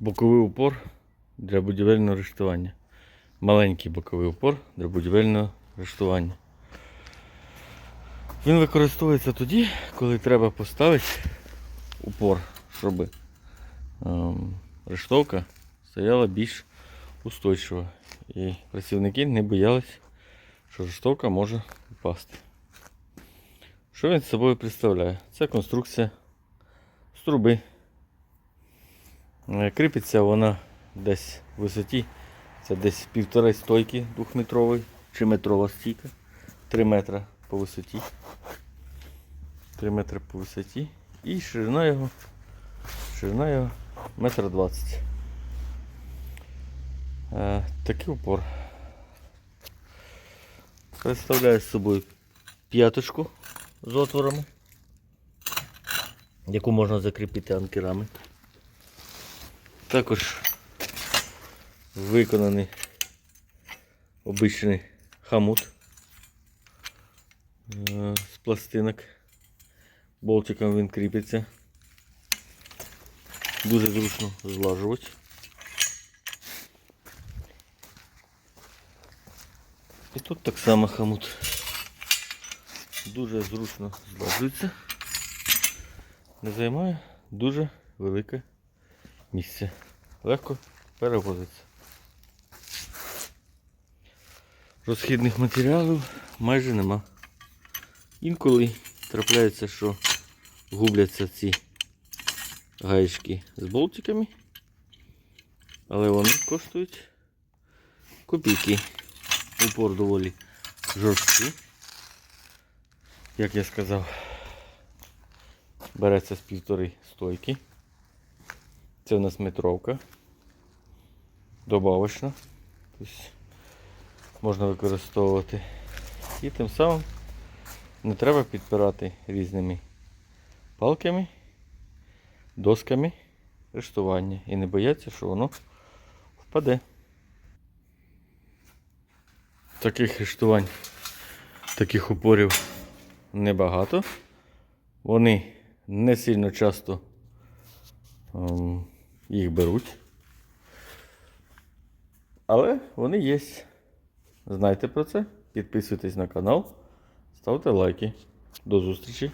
Боковий упор для будівельного рештування. Маленький боковий упор для будівельного рештування. Він використовується тоді, коли треба поставити упор, щоб ем, рештовка стояла більш устойчиво. І працівники не боялись, що рештовка може впасти. Що він з собою представляє? Це конструкція з труби. Е, Кріпиться вона десь в висоті. Це десь півтори стойки двохметрової чи метрова стійка. 3 метри по висоті. 3 метри по висоті. І ширина його. Ширина його метр двадцять. Е, Такий упор. Представляє собою п'яточку з отворами, яку можна закріпити анкерами. Також виконаний обичний хамут е, з пластинок. Болтиком він кріпиться. Дуже зручно злажувати. І тут так само хамут. Дуже зручно злажується. Не займає дуже велике місце. Легко перевозиться. Розхідних матеріалів майже нема. Інколи трапляється, що губляться ці гаєчки з болтиками, але вони коштують копійки. Упор доволі жорсткий. Як я сказав, береться з півтори стойки. Це у нас метровка. Добавочна. Тобто можна використовувати. І тим самим не треба підпирати різними палками, досками рештування. І не бояться, що воно впаде. Таких рештувань, таких упорів небагато. Вони не сильно часто ем, їх беруть. Але вони є. Знайте про це. Підписуйтесь на канал, ставте лайки. До зустрічі!